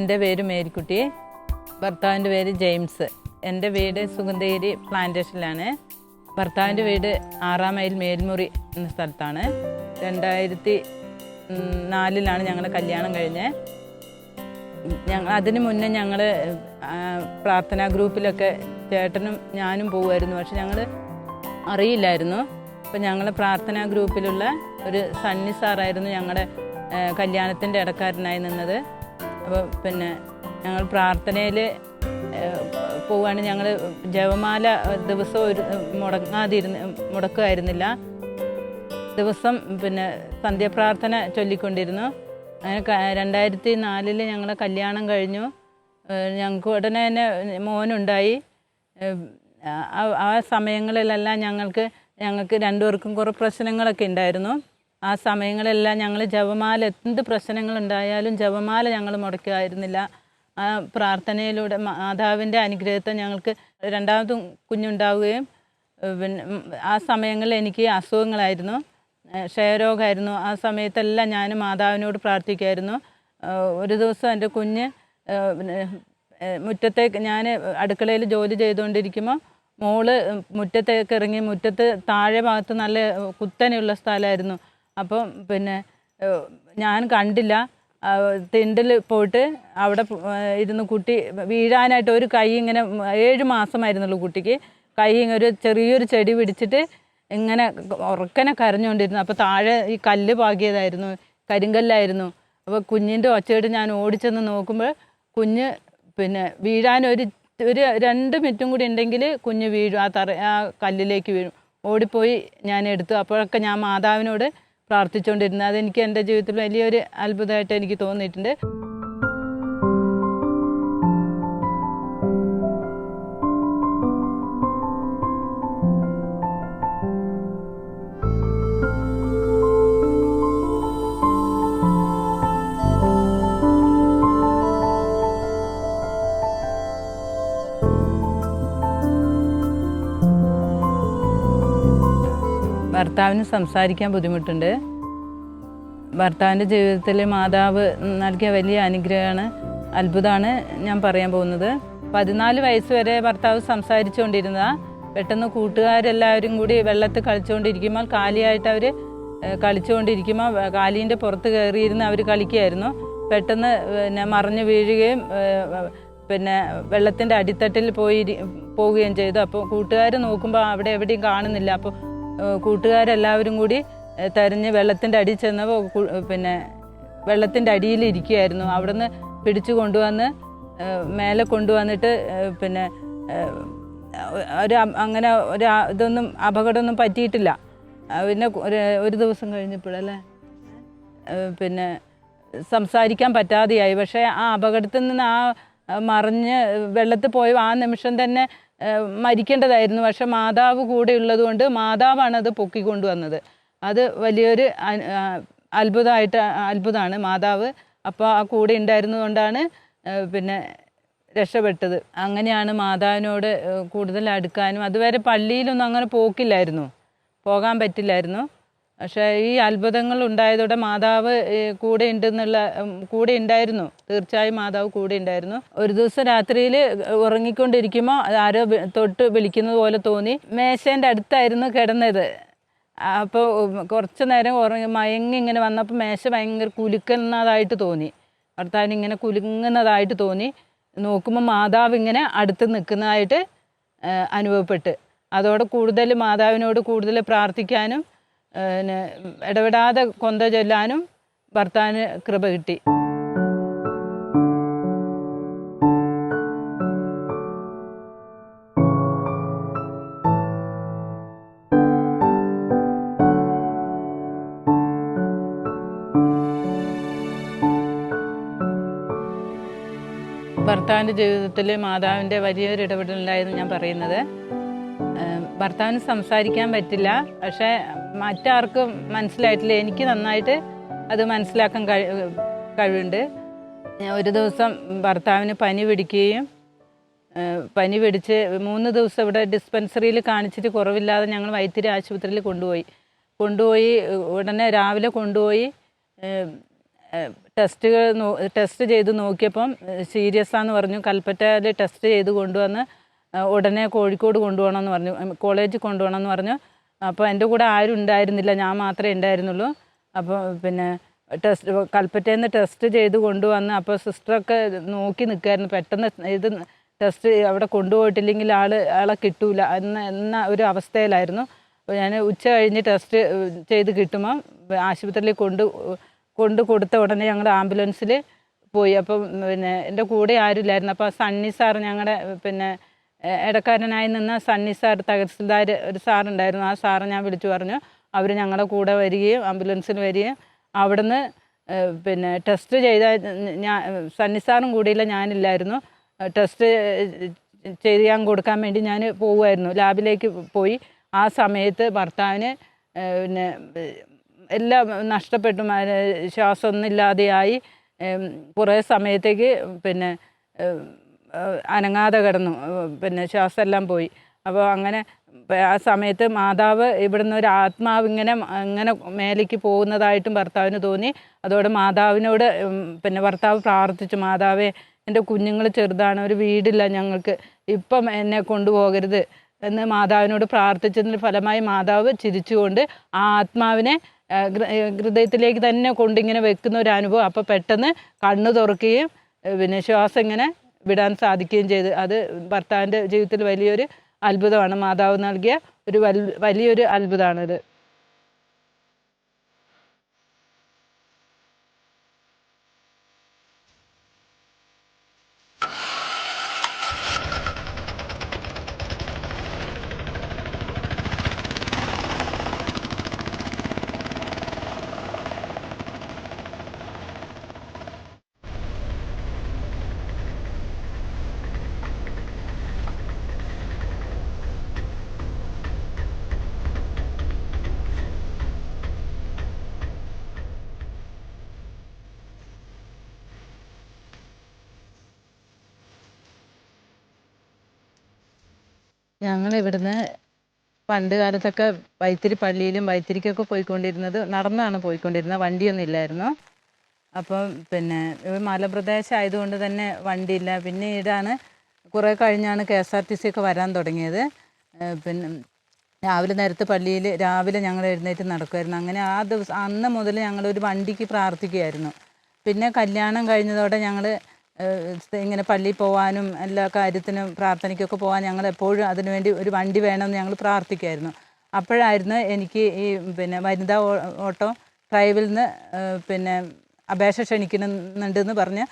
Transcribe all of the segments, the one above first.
എന്റെ പേര് മേരിക്കുട്ടി. ഭർത്താവിന്റെ പേര് ജെയിംസ്. എന്റെ വീട് സുഗന്ധേരി പ്ലാന്റേഷനിലാണ്. ഭർത്താവിന്റെ വീട് ആറാം മൈൽ മേൽമുറി എന്ന സ്ഥലത്താണ്. രണ്ടായിരത്തി നാലിലാണ് ഞങ്ങളുടെ കല്യാണം കഴിഞ്ഞത്. ഞങ്ങൾ അതിന് മുന്നേ ഞങ്ങൾ പ്രാർത്ഥനാ ഗ്രൂപ്പിലൊക്കെ ചേട്ടനും ഞാനും പോകുമായിരുന്നു. പക്ഷെ ഞങ്ങൾ അറിയില്ലായിരുന്നു. അപ്പം ഞങ്ങൾ പ്രാർത്ഥനാ ഗ്രൂപ്പിലുള്ള ഒരു സണ്ണി സാറായിരുന്നു ഞങ്ങളുടെ കല്യാണത്തിന്റെ ഇടക്കാരനായി നിന്നത്. അപ്പോൾ പിന്നെ ഞങ്ങൾ പ്രാർത്ഥനയിൽ പോവുകയാണ് ഞങ്ങൾ ജപമാല ദിവസം ഒരു മുടങ്ങാതിരുന്ന് മുടക്കുമായിരുന്നില്ല ദിവസം പിന്നെ സന്ധ്യാപ്രാർത്ഥന ചൊല്ലിക്കൊണ്ടിരുന്നു. അങ്ങനെ രണ്ടായിരത്തി നാലിൽ ഞങ്ങളെ കല്യാണം കഴിഞ്ഞു. ഞങ്ങൾക്ക് ഉടനെ തന്നെ മോനുണ്ടായി. ആ സമയങ്ങളിലെല്ലാം ഞങ്ങൾക്ക് ഞങ്ങൾക്ക് രണ്ടുപേർക്കും കുറേ പ്രശ്നങ്ങളൊക്കെ ഉണ്ടായിരുന്നു. ആ സമയങ്ങളെല്ലാം ഞങ്ങൾ ജപമാല എന്ത് പ്രശ്നങ്ങളുണ്ടായാലും ജപമാല ഞങ്ങൾ മുടക്കുമായിരുന്നില്ല ആ പ്രാർത്ഥനയിലൂടെ മാതാവിന്റെ അനുഗ്രഹത്തെ ഞങ്ങൾക്ക് രണ്ടാമതും കുഞ്ഞുണ്ടാവുകയും പിന്നെ ആ സമയങ്ങളിൽ എനിക്ക് അസുഖങ്ങളായിരുന്നു. ക്ഷയരോഗമായിരുന്നു ആ സമയത്തെല്ലാം ഞാൻ മാതാവിനോട് പ്രാർത്ഥിക്കുമായിരുന്നു ഒരു ദിവസം എന്റെ കുഞ്ഞ് മുറ്റത്തെ മുറ്റത്തേക്ക് ഞാൻ അടുക്കളയിൽ ജോലി ചെയ്തുകൊണ്ടിരിക്കുമ്പോൾ മോൾ മുറ്റത്തേക്ക് ഇറങ്ങി മുറ്റത്ത് താഴെ ഭാഗത്ത് നല്ല കുത്തനെയുള്ള സ്ഥലമായിരുന്നു. അപ്പം പിന്നെ ഞാൻ കണ്ടില്ല. തിണ്ടിൽ പോയിട്ട് അവിടെ ഇരുന്ന് കുട്ടി വീഴാനായിട്ട് ഒരു കൈ ഇങ്ങനെ ഏഴ് മാസമായിരുന്നുള്ളൂ കുട്ടിക്ക്. കൈ ഇങ്ങനെ ഒരു ചെറിയൊരു ചെടി പിടിച്ചിട്ട് ഇങ്ങനെ ഉറക്കനെ കരഞ്ഞുകൊണ്ടിരുന്നു. അപ്പോൾ താഴെ ഈ കല്ല് പാകിയതായിരുന്നു കരിങ്കല്ലായിരുന്നു. അപ്പോൾ കുഞ്ഞിന്റെ ഒച്ചയിട്ട് ഞാൻ ഓടിച്ചെന്ന് നോക്കുമ്പോൾ കുഞ്ഞ് പിന്നെ വീഴാൻ ഒരു ഒരു രണ്ട് മിനിറ്റും കൂടി ഉണ്ടെങ്കിൽ കുഞ്ഞ് വീഴും ആ തറ ആ കല്ലിലേക്ക് വീഴും. ഓടിപ്പോയി ഞാൻ എടുത്തു. അപ്പോഴൊക്കെ ഞാൻ മാതാവിനോട് പ്രാർത്ഥിച്ചുകൊണ്ടിരുന്നു അതെനിക്ക് എന്റെ ജീവിതത്തിൽ വലിയൊരു അത്ഭുതമായിട്ട് എനിക്ക് തോന്നിയിട്ടുണ്ട്. ഭർത്താവിന് സംസാരിക്കാൻ ബുദ്ധിമുട്ടുണ്ട്. ഭർത്താവിന്റെ ജീവിതത്തിൽ മാതാവ് നൽകിയ വലിയ അനുഗ്രഹമാണ് അത്ഭുതമാണ് ഞാൻ പറയാൻ പോകുന്നത്. പതിനാല് വയസ്സ് വരെ ഭർത്താവ് സംസാരിച്ചുകൊണ്ടിരുന്ന പെട്ടെന്ന് കൂട്ടുകാരെല്ലാവരും കൂടി വെള്ളത്തിൽ കളിച്ചുകൊണ്ടിരിക്കുമ്പോൾ കാലിയായിട്ട് അവർ കളിച്ചുകൊണ്ടിരിക്കുമ്പോൾ കാലിന്റെ പുറത്ത് കയറിയിരുന്ന് അവർ കളിക്കുകയായിരുന്നു. പെട്ടെന്ന് പിന്നെ മറിഞ്ഞു വീഴുകയും പിന്നെ വെള്ളത്തിന്റെ അടിത്തട്ടിൽ പോയി പോവുകയും ചെയ്തു. അപ്പോൾ കൂട്ടുകാർ നോക്കുമ്പോൾ അവിടെ എവിടെയും കാണുന്നില്ല. അപ്പോൾ കൂട്ടുകാരെല്ലാവരും കൂടി തെരഞ്ഞ് വെള്ളത്തിന്റെ അടിയിൽ ചെന്നപ്പോൾ പിന്നെ വെള്ളത്തിന്റെ അടിയിൽ ഇരിക്കുകയായിരുന്നു അവിടുന്ന് പിടിച്ചു കൊണ്ടുവന്ന് മേലെ കൊണ്ടുവന്നിട്ട് പിന്നെ ഒരു അങ്ങനെ ഒരു ഇതൊന്നും അപകടമൊന്നും പറ്റിയിട്ടില്ല. പിന്നെ ഒരു ദിവസം കഴിഞ്ഞപ്പോഴല്ലേ പിന്നെ സംസാരിക്കാൻ പറ്റാതെയായി. പക്ഷേ ആ അപകടത്തിൽ നിന്ന് ആ മറിഞ്ഞ് വെള്ളത്തിൽ പോയി ആ നിമിഷം തന്നെ മരിക്കേണ്ടതായിരുന്നു. പക്ഷെ മാതാവ് കൂടെ ഉള്ളത് കൊണ്ട് മാതാവാണ് അത് പൊക്കിക്കൊണ്ടുവന്നത്. അത് വലിയൊരു അത്ഭുതമായിട്ട് അത്ഭുതമാണ് മാതാവ് അപ്പോൾ ആ കൂടെ ഉണ്ടായിരുന്നതുകൊണ്ടാണ് പിന്നെ രക്ഷപ്പെട്ടത്. അങ്ങനെയാണ് മാതാവിനോട് കൂടുതൽ അടുക്കാനും. അതുവരെ പള്ളിയിലൊന്നും അങ്ങനെ പോക്കില്ലായിരുന്നു. പോകാൻ പറ്റില്ലായിരുന്നു. പക്ഷേ ഈ അത്ഭുതങ്ങൾ ഉണ്ടായതോടെ മാതാവ് കൂടെ ഉണ്ടെന്നുള്ള കൂടെ ഉണ്ടായിരുന്നു. തീർച്ചയായും മാതാവ് കൂടെ ഉണ്ടായിരുന്നു. ഒരു ദിവസം രാത്രിയിൽ ഉറങ്ങിക്കൊണ്ടിരിക്കുമ്പോൾ ആരോ തൊട്ട് വിളിക്കുന്നത് പോലെ തോന്നി. മേശേന്റെ അടുത്തായിരുന്നു കിടന്നത്. അപ്പോൾ കുറച്ച് നേരം ഉറങ്ങി മയങ്ങി ഇങ്ങനെ വന്നപ്പോൾ മേശ ഭയങ്കര കുലുക്കുന്നതായിട്ട് തോന്നി. ഭർത്താവിന് ഇങ്ങനെ കുലുങ്ങുന്നതായിട്ട് തോന്നി. നോക്കുമ്പോൾ മാതാവ് ഇങ്ങനെ അടുത്ത് നിൽക്കുന്നതായിട്ട് അനുഭവപ്പെട്ട്. അതോടെ കൂടുതൽ മാതാവിനോട് കൂടുതൽ പ്രാർത്ഥിക്കാനും പിന്നെ ഇടപെടാതെ കൊന്ത ചൊല്ലാനും ഭർത്താവിന് കൃപ കിട്ടി. ഭർത്താവിന്റെ ജീവിതത്തിൽ മാതാവിന്റെ വലിയൊരു ഇടപെടലുണ്ടായിരുന്നു ഞാൻ പറയുന്നത്. ഭർത്താവിന് സംസാരിക്കാൻ പറ്റില്ല. പക്ഷെ മറ്റാർക്കും മനസ്സിലായിട്ടില്ല. എനിക്ക് നന്നായിട്ട് അത് മനസ്സിലാക്കാൻ കഴി കഴിവുണ്ട്. ഒരു ദിവസം ഭർത്താവിന് പനി പിടിക്കുകയും പനി പിടിച്ച് മൂന്ന് ദിവസം ഇവിടെ ഡിസ്പെൻസറിയിൽ കാണിച്ചിട്ട് കുറവില്ലാതെ ഞങ്ങൾ വൈത്തിരി ആശുപത്രിയിൽ കൊണ്ടുപോയി. കൊണ്ടുപോയി ഉടനെ രാവിലെ കൊണ്ടുപോയി ടെസ്റ്റുകൾ ടെസ്റ്റ് ചെയ്ത് നോക്കിയപ്പം സീരിയസ് ആണെന്ന് പറഞ്ഞു. കൽപ്പറ്റയിൽ ടെസ്റ്റ് ചെയ്ത് കൊണ്ടുവന്ന് ഉടനെ കോഴിക്കോട് കൊണ്ടുപോകണം എന്ന് പറഞ്ഞു കോളേജിൽ കൊണ്ടുപോകണം എന്ന് പറഞ്ഞു. അപ്പോൾ എന്റെ കൂടെ ആരും ഉണ്ടായിരുന്നില്ല. ഞാൻ മാത്രമേ ഉണ്ടായിരുന്നുള്ളൂ. അപ്പോൾ പിന്നെ ടെസ്റ്റ് കൽപ്പറ്റയിൽ നിന്ന് ടെസ്റ്റ് ചെയ്ത് കൊണ്ടുവന്ന് അപ്പോൾ സിസ്റ്ററൊക്കെ നോക്കി നിൽക്കുമായിരുന്നു പെട്ടെന്ന് ഇത് ടെസ്റ്റ് അവിടെ കൊണ്ടുപോയിട്ടില്ലെങ്കിൽ ആൾ ആളെ കിട്ടൂല. എന്ന എന്ന ഒരു അവസ്ഥയിലായിരുന്നു. അപ്പോൾ ഞാൻ ഉച്ച കഴിഞ്ഞ് ടെസ്റ്റ് ചെയ്ത് കിട്ടുമ്പോൾ ആശുപത്രിയിൽ കൊണ്ട് കൊണ്ട് കൊടുത്ത ഉടനെ ഞങ്ങൾ ആംബുലൻസിൽ പോയി. അപ്പം പിന്നെ എന്റെ കൂടെ ആരുമില്ലായിരുന്നു. അപ്പോൾ സണ്ണി സാർ ഞങ്ങളുടെ പിന്നെ ഇടക്കാരനായി നിന്ന സണ്ണി സാർ തഹസിൽദാർ ഒരു സാറുണ്ടായിരുന്നു. ആ സാറ് ഞാൻ വിളിച്ചു പറഞ്ഞു. അവർ ഞങ്ങളുടെ കൂടെ വരികയും ആംബുലൻസിൽ വരികയും അവിടുന്ന് പിന്നെ ടെസ്റ്റ് ചെയ്ത ഞാൻ സണ്ണി സാറും കൂടിയില്ല ഞാനില്ലായിരുന്നു. ടെസ്റ്റ് ചെയ്യാൻ കൊടുക്കാൻ വേണ്ടി ഞാൻ പോവുമായിരുന്നു ലാബിലേക്ക് പോയി. ആ സമയത്ത് ഭർത്താവിന് പിന്നെ എല്ലാം നഷ്ടപ്പെട്ടു. മ- ശ്വാസമൊന്നും ഇല്ലാതെയായി. കുറേ സമയത്തേക്ക് പിന്നെ അനങ്ങാതെ കിടന്നു. പിന്നെ ശ്വാസമെല്ലാം പോയി. അപ്പോൾ അങ്ങനെ ആ സമയത്ത് മാതാവ് ഇവിടുന്ന് ഒരു ആത്മാവ് ഇങ്ങനെ ഇങ്ങനെ മേലേക്ക് പോകുന്നതായിട്ടും ഭർത്താവിന് തോന്നി. അതോടെ മാതാവിനോട് പിന്നെ ഭർത്താവ് പ്രാർത്ഥിച്ചു. മാതാവേ എന്റെ കുഞ്ഞുങ്ങൾ ചെറുതാണ് ഒരു വീടില്ല ഞങ്ങൾക്ക്. ഇപ്പം എന്നെ കൊണ്ടുപോകരുത്. എന്ന് മാതാവിനോട് പ്രാർത്ഥിച്ചതിന് ഫലമായി മാതാവ് ചിരിച്ചുകൊണ്ട് ആ ആത്മാവിനെ ഹൃദയത്തിലേക്ക് തന്നെ കൊണ്ടിങ്ങനെ വെക്കുന്ന ഒരു അനുഭവം. അപ്പോൾ പെട്ടെന്ന് കണ്ണു തുറക്കുകയും പിന്നെ ശ്വാസം ഇങ്ങനെ വിടാൻ സാധിക്കുകയും ചെയ്തു. അത് ഭർത്താവിന്റെ ജീവിതത്തിൽ വലിയൊരു അത്ഭുതമാണ്. മാതാവ് നൽകിയ ഒരു വലിയൊരു അത്ഭുതമാണിത് ഞങ്ങൾ ഇവിടുന്ന് പണ്ട് കാലത്തൊക്കെ വൈത്തിരി പള്ളിയിലും വൈത്തിരിക്കൊക്കെ പോയിക്കൊണ്ടിരുന്നത് നടന്നാണ് പോയിക്കൊണ്ടിരുന്നത്. വണ്ടിയൊന്നും ഇല്ലായിരുന്നു. അപ്പം പിന്നെ മലപ്രദേശം ആയതുകൊണ്ട് തന്നെ വണ്ടിയില്ല. പിന്നീടാണ് കുറേ കഴിഞ്ഞാണ് K S R T C ഒക്കെ വരാൻ തുടങ്ങിയത്. പിന്നെ രാവിലെ നേരത്തെ പള്ളിയിൽ രാവിലെ ഞങ്ങൾ എഴുന്നേറ്റ് നടക്കുമായിരുന്നു അങ്ങനെ ആ ദിവസം അന്ന് മുതൽ ഞങ്ങളൊരു വണ്ടിക്ക് പ്രാർത്ഥിക്കുമായിരുന്നു പിന്നെ കല്യാണം കഴിഞ്ഞതോടെ ഞങ്ങൾ ഇങ്ങനെ പള്ളിയിൽ പോകാനും എല്ലാ കാര്യത്തിനും പ്രാർത്ഥനയ്ക്കൊക്കെ പോകാൻ ഞങ്ങൾ എപ്പോഴും അതിനുവേണ്ടി ഒരു വണ്ടി വേണമെന്ന് ഞങ്ങൾ പ്രാർത്ഥിക്കുമായിരുന്നു അപ്പോഴായിരുന്നു എനിക്ക് ഈ പിന്നെ വനിതാ ഓട്ടോ ഡ്രൈവിൽ നിന്ന് പിന്നെ അപേക്ഷ ക്ഷണിക്കുന്നുണ്ടെന്ന് പറഞ്ഞ്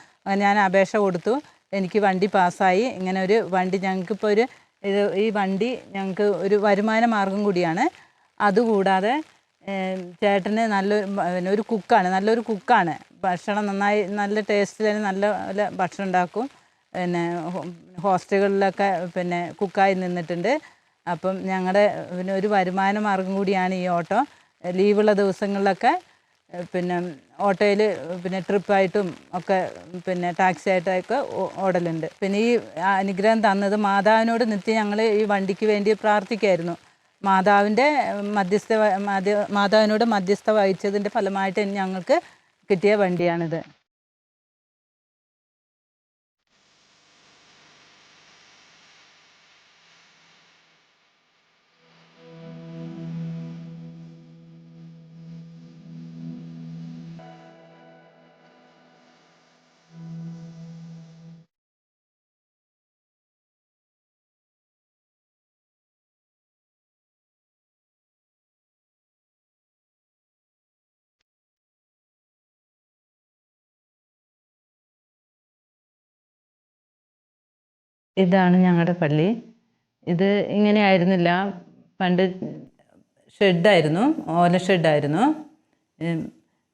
ഞാൻ അപേക്ഷ കൊടുത്തു. എനിക്ക് വണ്ടി പാസ്സായി. ഇങ്ങനെ ഒരു വണ്ടി ഞങ്ങൾക്കിപ്പോൾ ഒരു ഈ വണ്ടി ഞങ്ങൾക്ക് ഒരു വരുമാന മാർഗം കൂടിയാണ്. അതുകൂടാതെ ചേട്ടന് പിന്നെ ഒരു കുക്കാണ് നല്ലൊരു കുക്കാണ്. ഭക്ഷണം നന്നായി നല്ല ടേസ്റ്റിൽ നല്ല നല്ല ഭക്ഷണം ഉണ്ടാക്കും. പിന്നെ ഹോസ്റ്റലുകളിലൊക്കെ പിന്നെ കുക്കായി നിന്നിട്ടുണ്ട്. അപ്പം ഞങ്ങളുടെ പിന്നെ ഒരു വരുമാന മാർഗം കൂടിയാണ് ഈ ഓട്ടോ. ലീവുള്ള ദിവസങ്ങളിലൊക്കെ പിന്നെ ഓട്ടോയിൽ പിന്നെ ട്രിപ്പായിട്ടും ഒക്കെ പിന്നെ ടാക്സി ആയിട്ടൊക്കെ ഓടലുണ്ട്. പിന്നെ ഈ അനുഗ്രഹം തന്നത് മാതാവിനോട് നിത്യം ഞങ്ങൾ ഈ വണ്ടിക്ക് വേണ്ടി പ്രാർത്ഥിക്കായിരുന്നു. മാതാവിന്റെ മധ്യസ്ഥ മാതാവിനോട് മധ്യസ്ഥ വഹിച്ചതിന്റെ ഫലമായിട്ട് ഞങ്ങൾക്ക് കിട്ടിയ വണ്ടിയാണിത്. ഇതാണ് ഞങ്ങളുടെ പള്ളി. ഇത് ഇങ്ങനെ ആയിരുന്നില്ല. പണ്ട് ഷെഡായിരുന്നു. ഓല ഷെഡായിരുന്നു.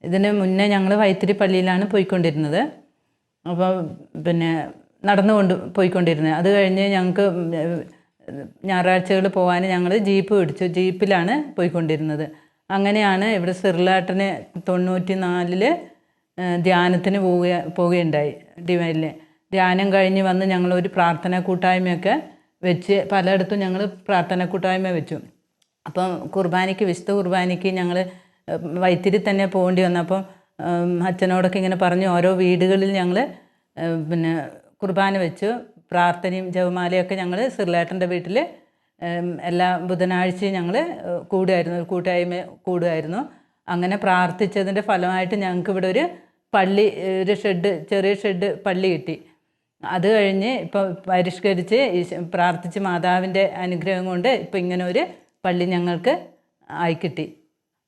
ഇതിന് മുന്നേ ഞങ്ങൾ വൈത്തിരി പള്ളിയിലാണ് പോയിക്കൊണ്ടിരുന്നത്. അപ്പോൾ പിന്നെ നടന്നുകൊണ്ട് പോയിക്കൊണ്ടിരുന്നത് അത് കഴിഞ്ഞ് ഞങ്ങൾക്ക് ഞായറാഴ്ചകൾ പോകാൻ ഞങ്ങൾ ജീപ്പ് പിടിച്ചു. ജീപ്പിലാണ് പോയിക്കൊണ്ടിരുന്നത്. അങ്ങനെയാണ് ഇവിടെ സിർലാട്ടിന് തൊണ്ണൂറ്റി നാലിൽ ധ്യാനത്തിന് പോവുക പോവുകയുണ്ടായി. ഡിവൈനിൽ ധ്യാനം കഴിഞ്ഞ് വന്ന് ഞങ്ങളൊരു പ്രാർത്ഥന കൂട്ടായ്മയൊക്കെ വെച്ച് പലയിടത്തും ഞങ്ങൾ പ്രാർത്ഥന കൂട്ടായ്മ വെച്ചു. അപ്പം കുർബാനയ്ക്ക് വിശുദ്ധ കുർബാനയ്ക്ക് ഞങ്ങൾ വൈത്തിരി തന്നെ പോകേണ്ടി വന്നു അപ്പം അച്ഛനോടൊക്കെ ഇങ്ങനെ പറഞ്ഞു ഓരോ വീടുകളിൽ ഞങ്ങൾ പിന്നെ കുർബാന വെച്ചു. പ്രാർത്ഥനയും ജപമാലയൊക്കെ ഞങ്ങൾ സിർലേട്ടന്റെ വീട്ടിൽ എല്ലാ ബുധനാഴ്ചയും ഞങ്ങൾ കൂടുമായിരുന്നു കൂട്ടായ്മ കൂടുമായിരുന്നു. അങ്ങനെ പ്രാർത്ഥിച്ചതിന്റെ ഫലമായിട്ട് ഞങ്ങൾക്ക് ഇവിടെ ഒരു പള്ളി ഒരു ഷെഡ് ചെറിയ ഷെഡ് പള്ളി കിട്ടി. അത് കഴിഞ്ഞ് ഇപ്പോൾ പരിഷ്കരിച്ച് പ്രാർത്ഥിച്ച് മാതാവിന്റെ അനുഗ്രഹം കൊണ്ട് ഇപ്പം ഇങ്ങനെ ഒരു പള്ളി ഞങ്ങൾക്ക് ആയിക്കിട്ടി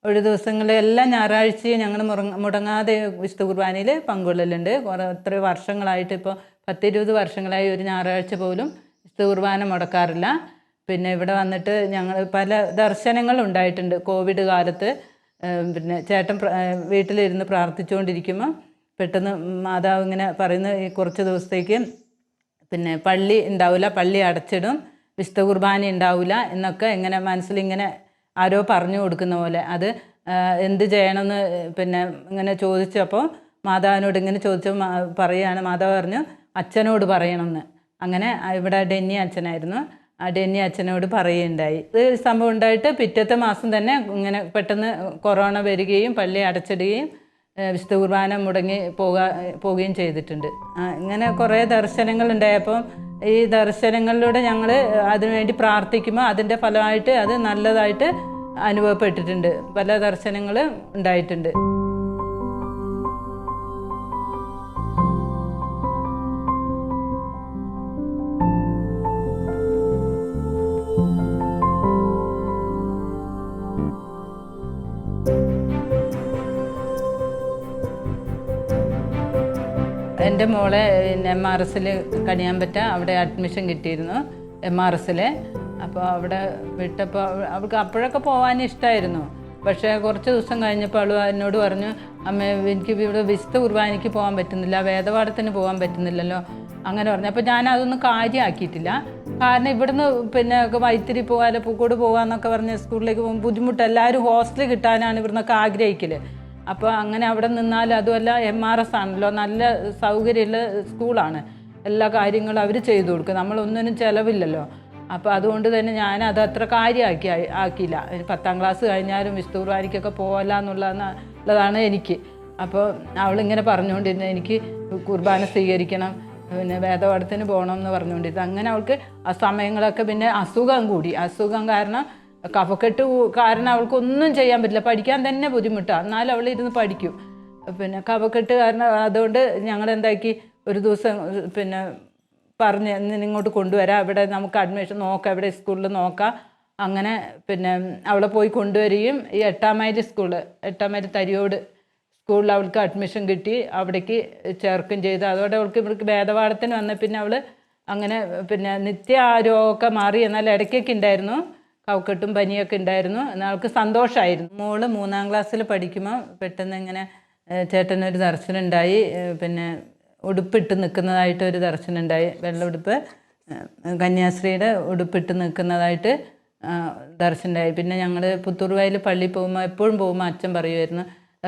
ഒരു ദിവസങ്ങളിൽ ഞായറാഴ്ചയും ഞങ്ങൾ മുടങ്ങാതെ വിശുദ്ധ കുർബാനയിൽ പങ്കുകൊള്ളലുണ്ട് കുറേ എത്ര വർഷങ്ങളായിട്ട് ഇപ്പോൾ പത്തിരുപത് വർഷങ്ങളായി ഒരു ഞായറാഴ്ച പോലും വിശുദ്ധ കുർബാന മുടക്കാറില്ല. പിന്നെ ഇവിടെ വന്നിട്ട് ഞങ്ങൾ പല ദർശനങ്ങൾ ഉണ്ടായിട്ടുണ്ട്. കോവിഡ് കാലത്ത് പിന്നെ ചേട്ടൻ വീട്ടിലിരുന്ന് പ്രാർത്ഥിച്ചുകൊണ്ടിരിക്കുമ്പോൾ പെട്ടെന്ന് മാതാവ് ഇങ്ങനെ പറയുന്ന കുറച്ച് ദിവസത്തേക്ക് പിന്നെ പള്ളി ഉണ്ടാവില്ല പള്ളി അടച്ചിടും വിശുദ്ധ കുർബാന ഉണ്ടാവില്ല എന്നൊക്കെ ഇങ്ങനെ മനസ്സിലിങ്ങനെ ആരോ പറഞ്ഞു കൊടുക്കുന്ന പോലെ. അത് എന്ത് ചെയ്യണമെന്ന് പിന്നെ ഇങ്ങനെ ചോദിച്ചപ്പോൾ മാതാവിനോട് ഇങ്ങനെ ചോദിച്ചു പറയുകയാണ്. മാതാവ് പറഞ്ഞു അച്ഛനോട് പറയണമെന്ന്. അങ്ങനെ ഇവിടെ ഡെന്നി അച്ഛനായിരുന്നു. ആ ഡെന്നി അച്ഛനോട് പറയുകയുണ്ടായി. ഇത് സംഭവം ഉണ്ടായിട്ട് പിറ്റത്തെ മാസം തന്നെ ഇങ്ങനെ പെട്ടെന്ന് കൊറോണ വരികയും പള്ളി അടച്ചിടുകയും വിശുദ്ധ കുർബാന മുടങ്ങി പോകാ പോവുകയും ചെയ്തിട്ടുണ്ട്. ഇങ്ങനെ കുറേ ദർശനങ്ങൾ ഉണ്ടായപ്പം ഈ ദർശനങ്ങളിലൂടെ ഞങ്ങൾ അതിനുവേണ്ടി പ്രാർത്ഥിക്കുമ്പോൾ അതിന്റെ ഫലമായിട്ട് അത് നല്ലതായിട്ട് അനുഭവപ്പെട്ടിട്ടുണ്ട്. പല ദർശനങ്ങൾ ഉണ്ടായിട്ടുണ്ട്. എന്റെ മോളെ എം ആർ എസിൽ കണിയാമ്പറ്റ അവിടെ അഡ്മിഷൻ കിട്ടിയിരുന്നു എം ആർ എസിൽ അപ്പോൾ അവിടെ വിട്ടപ്പോൾ അവൾക്ക് അപ്പോഴൊക്കെ പോകാൻ ഇഷ്ടമായിരുന്നു പക്ഷേ കുറച്ച് ദിവസം കഴിഞ്ഞപ്പോൾ അവൾ എന്നോട് പറഞ്ഞു അമ്മ എനിക്ക് ഇവിടെ വിശുദ്ധ കുർബാനയ്ക്ക് പോകാൻ പറ്റുന്നില്ല വേദപാഠത്തിന് പോകാൻ പറ്റുന്നില്ലല്ലോ. അങ്ങനെ പറഞ്ഞു. അപ്പോൾ ഞാൻ അതൊന്നും കാര്യമാക്കിയിട്ടില്ല കാരണം ഇവിടുന്ന് പിന്നെ വൈത്തിരി പോകാൻ പൂക്കോട് പോകാമെന്നൊക്കെ പറഞ്ഞ് സ്കൂളിലേക്ക് പോകുമ്പോൾ ബുദ്ധിമുട്ട്. എല്ലാവരും ഹോസ്റ്റൽ കിട്ടാനാണ് ഇവിടുന്നൊക്കെ ആഗ്രഹിക്കൽ. അപ്പോൾ അങ്ങനെ അവിടെ നിന്നാൽ അതുമല്ല എം ആർ എസ് ആണല്ലോ. നല്ല സൗകര്യമുള്ള സ്കൂളാണ്. എല്ലാ കാര്യങ്ങളും അവർ ചെയ്തു കൊടുക്കും. നമ്മളൊന്നിനും ചിലവില്ലല്ലോ. അപ്പോൾ അതുകൊണ്ട് തന്നെ ഞാൻ അത് അത്ര കാര്യമാക്കി ആക്കിയില്ല. പത്താം ക്ലാസ് കഴിഞ്ഞാലും വിശുദ്ധ കുർബാനയ്ക്കൊക്കെ പോകല്ല എന്നുള്ളതാണ് എനിക്ക്. അപ്പോൾ അവളിങ്ങനെ പറഞ്ഞുകൊണ്ടിരുന്നത്. എനിക്ക് കുർബാന സ്വീകരിക്കണം പിന്നെ വേദപാഠത്തിന് പോകണം എന്ന് പറഞ്ഞുകൊണ്ടിരുന്നത്. അങ്ങനെ അവൾക്ക് ആ സമയങ്ങളൊക്കെ പിന്നെ അസുഖം കൂടി. അസുഖം കാരണം കഫക്കെട്ട് കാരണം അവൾക്കൊന്നും ചെയ്യാൻ പറ്റില്ല. പഠിക്കാൻ തന്നെ ബുദ്ധിമുട്ടാണ് എന്നാലും അവൾ ഇരുന്ന് പഠിക്കും. പിന്നെ കഫക്കെട്ട് കാരണം അതുകൊണ്ട് ഞങ്ങൾ എന്താക്കി? ഒരു ദിവസം പിന്നെ പറഞ്ഞ് "ഇന്ന് ഇങ്ങോട്ട് കൊണ്ടുവരാം. ഇവിടെ നമുക്ക് അഡ്മിഷൻ നോക്കാം. ഇവിടെ സ്കൂളിൽ നോക്കാം. അങ്ങനെ പിന്നെ അവളെ പോയി കൊണ്ടുവരികയും ഈ എട്ടാം മൈൽ സ്കൂൾ എട്ടാം മൈൽ തരിയോട് സ്കൂളിൽ അവൾക്ക് അഡ്മിഷൻ കിട്ടി. അവിടേക്ക് ചേർക്കുകയും ചെയ്തു. അതോടെ അവൾക്ക് ഇവർക്ക് ഭേദപാഠത്തിന് വന്ന പിന്നെ അവൾ അങ്ങനെ പിന്നെ നിത്യ ആ രോഗമൊക്കെ മാറി. എന്നാൽ ഇടയ്ക്കൊക്കെ ഉണ്ടായിരുന്നു. കവക്കെട്ടും പനിയൊക്കെ ഉണ്ടായിരുന്നു. അവൾക്ക് സന്തോഷമായിരുന്നു. മോൾ മൂന്നാം ക്ലാസ്സിൽ പഠിക്കുമ്പോൾ പെട്ടെന്ന് ഇങ്ങനെ ചേട്ടനൊരു ദർശനം ഉണ്ടായി. പിന്നെ ഉടുപ്പിട്ട് നിൽക്കുന്നതായിട്ട് ഒരു ദർശനം ഉണ്ടായി. വെള്ള ഉടുപ്പ് ഏഹ് കന്യാസ്ത്രീയുടെ ഉടുപ്പിട്ട് നിൽക്കുന്നതായിട്ട് ആ, ദർശനം ഉണ്ടായി. പിന്നെ ഞങ്ങൾ പുത്തൂർ വയൽ പള്ളിയിൽ പോകുമ്പോൾ എപ്പോഴും പോകുമ്പോൾ അച്ഛൻ പറയുമായിരുന്നു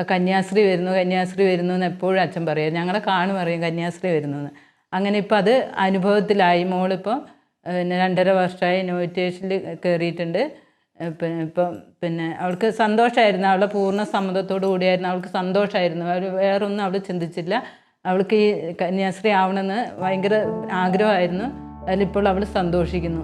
കന്യാസ്ത്രീ വരുന്നു കന്യാസ്ത്രീ വരുന്നു എന്ന് എപ്പോഴും അച്ഛൻ പറയുമായിരുന്നു ഞങ്ങളെ കാണും പറയും കന്യാസ്ത്രീ വരുന്നു എന്ന്. അങ്ങനെ ഇപ്പം അത് അനുഭവത്തിലായി. മോളിപ്പോൾ പിന്നെ രണ്ടര വർഷമായി നോയിറ്റേഷനിൽ കയറിയിട്ടുണ്ട് പിന്നെ ഇപ്പം പിന്നെ അവൾക്ക് സന്തോഷമായിരുന്നു അവളുടെ പൂർണ സമ്മതത്തോടു കൂടിയായിരുന്നു. അവൾക്ക് സന്തോഷമായിരുന്നു അവർ വേറൊന്നും അവൾ ചിന്തിച്ചില്ല. അവൾക്ക് ഈ കന്യാസ്ത്രീ ആവണമെന്ന് ഭയങ്കര ആഗ്രഹമായിരുന്നു. അതിലിപ്പോൾ അവൾ സന്തോഷിക്കുന്നു.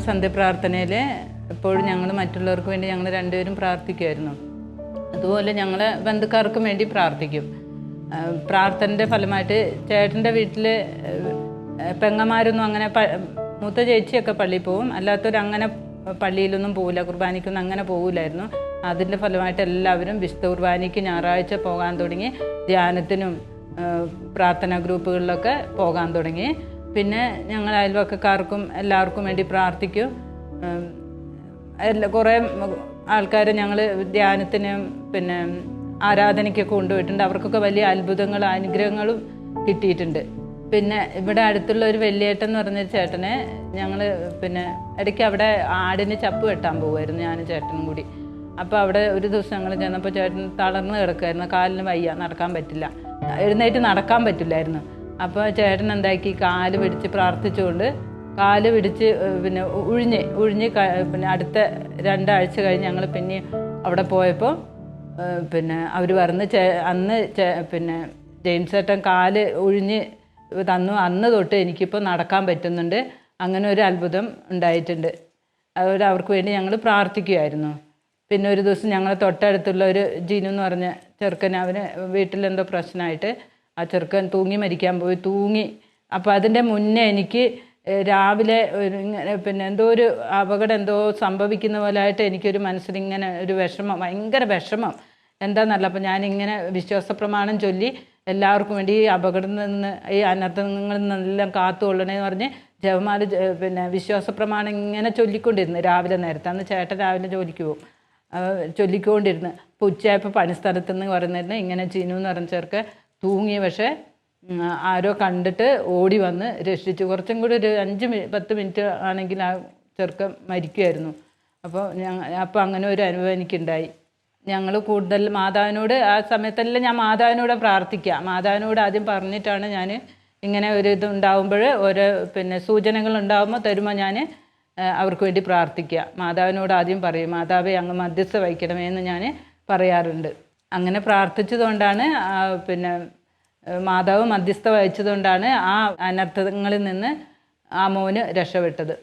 ഞങ്ങളുടെ സന്ധ്യപ്രാർത്ഥനയിൽ എപ്പോഴും ഞങ്ങൾ മറ്റുള്ളവർക്ക് വേണ്ടി ഞങ്ങൾ രണ്ടുപേരും പ്രാർത്ഥിക്കുമായിരുന്നു അതുപോലെ ഞങ്ങൾ ബന്ധുക്കാർക്കും വേണ്ടി പ്രാർത്ഥിക്കും. പ്രാർത്ഥനയുടെ ഫലമായിട്ട് ചേട്ടന്റെ വീട്ടിൽ പെങ്ങന്മാരൊന്നും അങ്ങനെ മൂത്ത ചേച്ചിയൊക്കെ പള്ളിയിൽ പോവും അല്ലാത്തവരങ്ങനെ പള്ളിയിലൊന്നും പോവില്ല കുർബാനയ്ക്കൊന്നും അങ്ങനെ പോകില്ലായിരുന്നു അതിന്റെ ഫലമായിട്ട് എല്ലാവരും വിശുദ്ധ കുർബാനയ്ക്ക് ഞായറാഴ്ച പോകാൻ തുടങ്ങി. ധ്യാനത്തിനും പ്രാർത്ഥനാ ഗ്രൂപ്പുകളിലൊക്കെ പോകാൻ തുടങ്ങി. പിന്നെ ഞങ്ങൾ അയൽവക്കക്കാർക്കും എല്ലാവർക്കും വേണ്ടി പ്രാർത്ഥിക്കും. എല്ലാ കുറേ ആൾക്കാരെ ഞങ്ങൾ ധ്യാനത്തിന് പിന്നെ ആരാധനയ്ക്കൊക്കെ കൊണ്ടുപോയിട്ടുണ്ട്. അവർക്കൊക്കെ വലിയ അത്ഭുതങ്ങളും അനുഗ്രഹങ്ങളും കിട്ടിയിട്ടുണ്ട്. പിന്നെ ഇവിടെ അടുത്തുള്ള ഒരു വലിയേട്ടൻ എന്ന് പറഞ്ഞൊരു ചേട്ടനെ ഞങ്ങൾ പിന്നെ ഇടയ്ക്ക് അവിടെ ആടിന് ചപ്പ് വെട്ടാൻ പോകുമായിരുന്നു ഞാനും ചേട്ടനും കൂടി. അപ്പോൾ അവിടെ ഒരു ദിവസം ഞങ്ങൾ ചെന്നപ്പോൾ ചേട്ടൻ തളർന്ന് കിടക്കുമായിരുന്നു കാലിന് വയ്യ നടക്കാൻ പറ്റില്ല. എഴുന്നേറ്റ് നടക്കാൻ പറ്റില്ലായിരുന്നു. അപ്പോൾ ചേട്ടൻ എന്താക്കി? കാൽ പിടിച്ച് പ്രാർത്ഥിച്ചുകൊണ്ട് കാൽ പിടിച്ച് പിന്നെ ഉഴിഞ്ഞ് ഉഴിഞ്ഞ് പിന്നെ അടുത്ത രണ്ടാഴ്ച കഴിഞ്ഞ് ഞങ്ങൾ പിന്നെ അവിടെ പോയപ്പോൾ പിന്നെ അവർ പറഞ്ഞ് അന്ന് പിന്നെ ജെയിംസ് ചേട്ടൻ കാൽ ഒഴിഞ്ഞ് തന്നു. അന്ന് തൊട്ട് എനിക്കിപ്പോൾ നടക്കാൻ പറ്റുന്നുണ്ട്. അങ്ങനെ ഒരു അത്ഭുതം ഉണ്ടായിട്ടുണ്ട്. അതുപോലെ അവർക്ക് വേണ്ടി ഞങ്ങൾ പ്രാർത്ഥിക്കുമായിരുന്നു പിന്നെ ഒരു ദിവസം ഞങ്ങളെ തൊട്ടടുത്തുള്ള ഒരു ജിനു എന്ന് പറഞ്ഞ ചെറുക്കൻ അവന് വീട്ടിലെന്തോ പ്രശ്നമായിട്ട് ആ ചെറുക്കൻ തൂങ്ങി മരിക്കാൻ പോയി തൂങ്ങി. അപ്പോൾ അതിന്റെ മുന്നേ എനിക്ക് രാവിലെ ഇങ്ങനെ പിന്നെ എന്തോ ഒരു അപകടം എന്തോ സംഭവിക്കുന്ന പോലെ ആയിട്ട് എനിക്കൊരു മനസ്സിലിങ്ങനെ ഒരു വിഷമം ഭയങ്കര വിഷമം. എന്താണെന്നല്ല അപ്പം ഞാനിങ്ങനെ വിശ്വാസ പ്രമാണം ചൊല്ലി എല്ലാവർക്കും വേണ്ടി ഈ അപകടത്തിൽ നിന്ന് ഈ അനർത്ഥങ്ങളിൽ നിന്നെല്ലാം കാത്തുകൊള്ളണേന്ന് പറഞ്ഞ് ജവമാല പിന്നെ വിശ്വാസ പ്രമാണം ഇങ്ങനെ ചൊല്ലിക്കൊണ്ടിരുന്നു രാവിലെ നേരത്തെ. അന്ന് ചേട്ടൻ രാവിലെ ജോലിക്ക് പോകും. ചൊല്ലിക്കൊണ്ടിരുന്നു. അപ്പോൾ ഉച്ചയായപ്പോൾ പണിസ്ഥലത്ത് നിന്ന് പറയുന്നിരുന്നു. ഇങ്ങനെ ചിനു എന്ന് പറഞ്ഞ ചേർക്ക് തൂങ്ങി പക്ഷേ ആരോ കണ്ടിട്ട് ഓടി വന്ന് രക്ഷിച്ചു. കുറച്ചും കൂടി ഒരു അഞ്ച് പത്ത് മിനിറ്റ് ആണെങ്കിൽ ആ ചെറുക്കൻ മരിക്കുമായിരുന്നു അപ്പോൾ ഞങ്ങൾ അപ്പോൾ അങ്ങനെ ഒരു അനുഭവം എനിക്കുണ്ടായി. ഞങ്ങൾ കൂടുതൽ മാതാവിനോട് ആ സമയത്തെല്ലാം ഞാൻ മാതാവിനോട് പ്രാർത്ഥിക്കുക. മാതാവിനോട് ആദ്യം പറഞ്ഞിട്ടാണ് ഞാൻ ഇങ്ങനെ ഒരു ഇത് ഉണ്ടാകുമ്പോൾ ഓരോ പിന്നെ സൂചനകൾ ഉണ്ടാകുമ്പോൾ തരുമ്പോൾ ഞാൻ അവർക്ക് വേണ്ടി പ്രാർത്ഥിക്കുക. മാതാവിനോട് ആദ്യം പറയും മാതാവെ അങ്ങ് മധ്യസ്ഥ വഹിക്കണമേ എന്ന് ഞാൻ പറയാറുണ്ട്. അങ്ങനെ പ്രാർത്ഥിച്ചതുകൊണ്ടാണ് പിന്നെ മാതാവ് മധ്യസ്ഥ വഹിച്ചതുകൊണ്ടാണ് ആ അനർത്ഥങ്ങളിൽ നിന്ന് ആ മോന് രക്ഷപ്പെട്ടത്.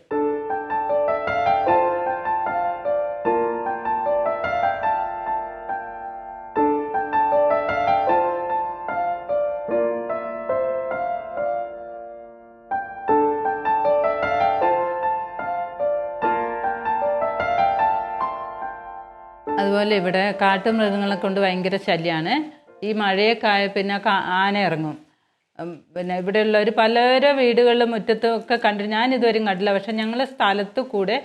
അതുപോലെ ഇവിടെ കാട്ടുമൃഗങ്ങളെ കൊണ്ട് ഭയങ്കര ശല്യമാണ് ഈ മഴയൊക്കെ ആയ പിന്നെ ആന ഇറങ്ങും. പിന്നെ ഇവിടെയുള്ളവർ പലരുടെ വീടുകളിലും മുറ്റത്തും ഒക്കെ കണ്ടിട്ട് ഞാൻ ഇതുവരെയും കണ്ടില്ല പക്ഷെ ഞങ്ങളുടെ സ്ഥലത്ത് കൂടെ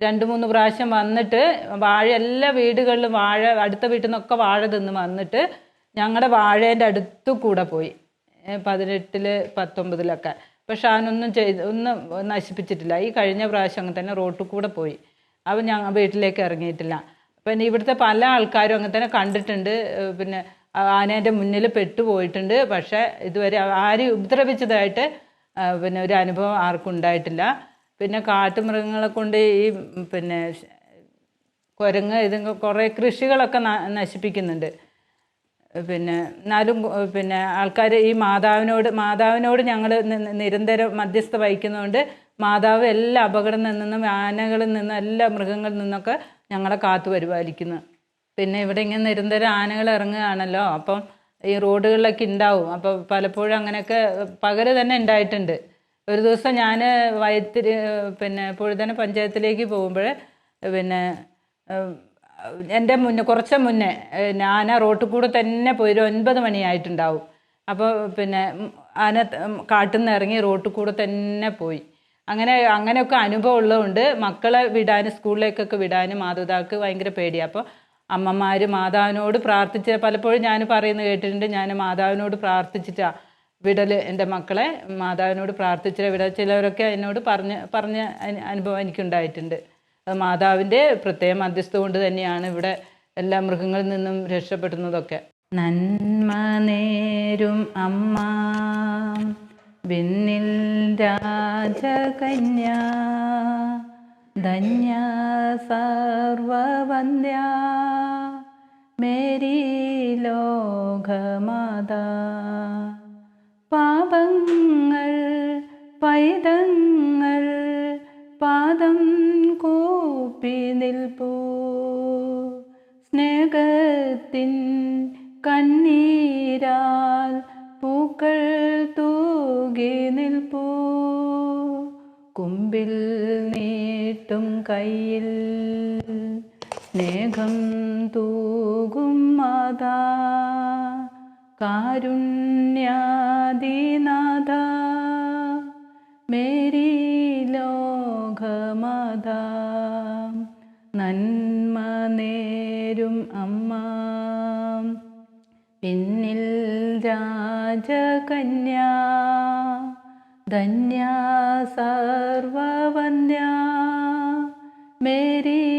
രണ്ട് മൂന്ന് പ്രാവശ്യം വന്നിട്ട് വാഴ എല്ലാ വീടുകളിലും വാഴ അടുത്ത വീട്ടിൽ നിന്നൊക്കെ വാഴ തിന്ന് വന്നിട്ട് ഞങ്ങളുടെ വാഴേന്റെ അടുത്ത് കൂടെ പോയി. പതിനെട്ടിൽ പത്തൊമ്പതിലൊക്കെ. പക്ഷെ അവനൊന്നും ചെയ്ത് ഒന്നും നശിപ്പിച്ചിട്ടില്ല. ഈ കഴിഞ്ഞ പ്രാവശ്യം അങ്ങനെ തന്നെ റോട്ടിൽ കൂടെ പോയി. അവൻ ഞങ്ങൾ വീട്ടിലേക്ക് ഇറങ്ങിയിട്ടില്ല. പിന്നെ ഇവിടുത്തെ പല ആൾക്കാരും അങ്ങനെ തന്നെ കണ്ടിട്ടുണ്ട്. പിന്നെ ആനേന്റെ മുന്നിൽ പെട്ടുപോയിട്ടുണ്ട്. പക്ഷേ ഇതുവരെ ആരും ഉപദ്രവിച്ചതായിട്ട് പിന്നെ ഒരു അനുഭവം ആർക്കും ഉണ്ടായിട്ടില്ല. പിന്നെ കാട്ടുമൃഗങ്ങളെ കൊണ്ട് ഈ പിന്നെ കുരങ്ങ് ഇതൊക്കെ കുറേ കൃഷികളൊക്കെ നശിപ്പിക്കുന്നുണ്ട്. പിന്നെ എന്നാലും പിന്നെ ആൾക്കാർ ഈ മാതാവിനോട് മാതാവിനോട് ഞങ്ങൾ നിരന്തരം മധ്യസ്ഥ വഹിക്കുന്നതുകൊണ്ട് മാതാവ് എല്ലാ അപകടത്തിൽ നിന്നും ആനകളിൽ നിന്നും എല്ലാ മൃഗങ്ങളിൽ നിന്നൊക്കെ ഞങ്ങളെ കാത്തു പരിപാലിക്കുന്നത് പിന്നെ ഇവിടെ ഇങ്ങനെ നിരന്തരം ആനകൾ ഇറങ്ങുകയാണല്ലോ അപ്പം ഈ റോഡുകളിലൊക്കെ ഉണ്ടാവും. അപ്പോൾ പലപ്പോഴും അങ്ങനെയൊക്കെ പകൽ തന്നെ ഉണ്ടായിട്ടുണ്ട്. ഒരു ദിവസം ഞാൻ വയത്തിരി പിന്നെ പുഴുതന പഞ്ചായത്തിലേക്ക് പോകുമ്പോൾ പിന്നെ എന്റെ മുന്നേ കുറച്ച് മുന്നേ ഏഹ്, ഞാൻ ആ റോട്ടിൽ കൂടെ തന്നെ പോയി ഒരു ഒൻപത് മണിയായിട്ടുണ്ടാവും. അപ്പോൾ പിന്നെ ആന കാട്ടിൽ നിന്ന് ഇറങ്ങി റോട്ടിൽ കൂടെ തന്നെ പോയി. അങ്ങനെ അങ്ങനെയൊക്കെ അനുഭവം ഉള്ളതുകൊണ്ട് മക്കളെ വിടാനും സ്കൂളിലേക്കൊക്കെ വിടാനും മാതാപിതാക്ക് ഭയങ്കര പേടിയാണ് അപ്പോൾ അമ്മമാർ മാതാവിനോട് പ്രാർത്ഥിച്ച് പലപ്പോഴും ഞാൻ പറയുന്നത് കേട്ടിട്ടുണ്ട് ഞാൻ മാതാവിനോട് പ്രാർത്ഥിച്ചിട്ടാണ് വിടൽ എന്റെ മക്കളെ മാതാവിനോട് പ്രാർത്ഥിച്ചിട്ട് വിട ചിലവരൊക്കെ എന്നോട് പറഞ്ഞ് പറഞ്ഞ അനു- അനുഭവം എനിക്കുണ്ടായിട്ടുണ്ട്. അത് മാതാവിന്റെ പ്രത്യേക മധ്യസ്ഥ കൊണ്ട് തന്നെയാണ് ഇവിടെ എല്ലാ മൃഗങ്ങളിൽ നിന്നും രക്ഷപ്പെടുന്നതൊക്കെ. നന്മ നേരും അമ്മ. വിണ്ണിൽ രാജകന്യ ധന്യ സർവവന്യ മേരി ലോകമാത. പാപങ്ങൾ പൈതങ്ങൾ പാദം കൂപ്പി നിൽപ്പൂ. സ്നേഹത്തിൻ കണ്ണീരാൽ പൂക്കൾ തൂകി നിൽപ്പൂ. കുമ്പിൽ നീട്ടും കയ്യിൽ സ്നേഹം തൂകും മാതാ. കാരുണ്യാദിനാഥ. മേരി ലോകമാതാ. നന്മ നേരും അമ്മ. പിന്നിൽ രാജകന്യ ധന്യ സർവവന്യ മേരി